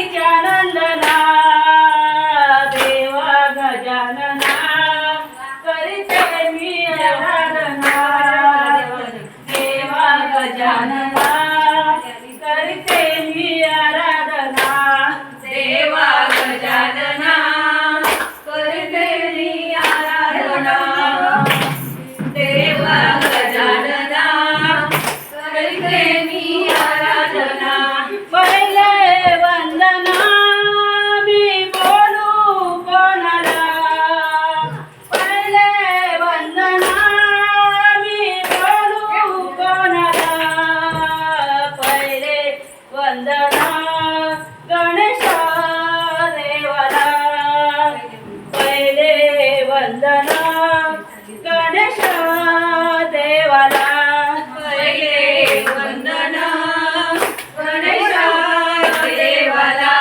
साईच्या नंदना देवा गजानना करते मी आराधना देवा गजानना करते मी आराधना देवा गजानना करते मी आराधना देवा गजानना करते वंदना गणेशा देवाला. पहिले वंदना गणेशा देवला. पहिले वंदना गणेशा देवाला.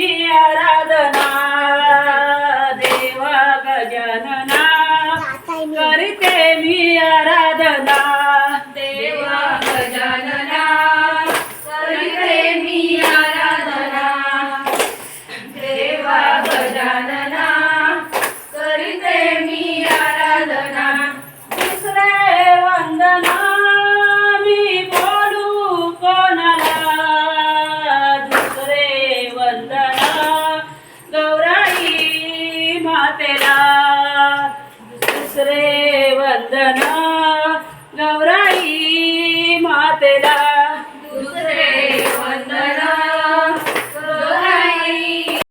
你爱他的 वंदना गौराई मातेला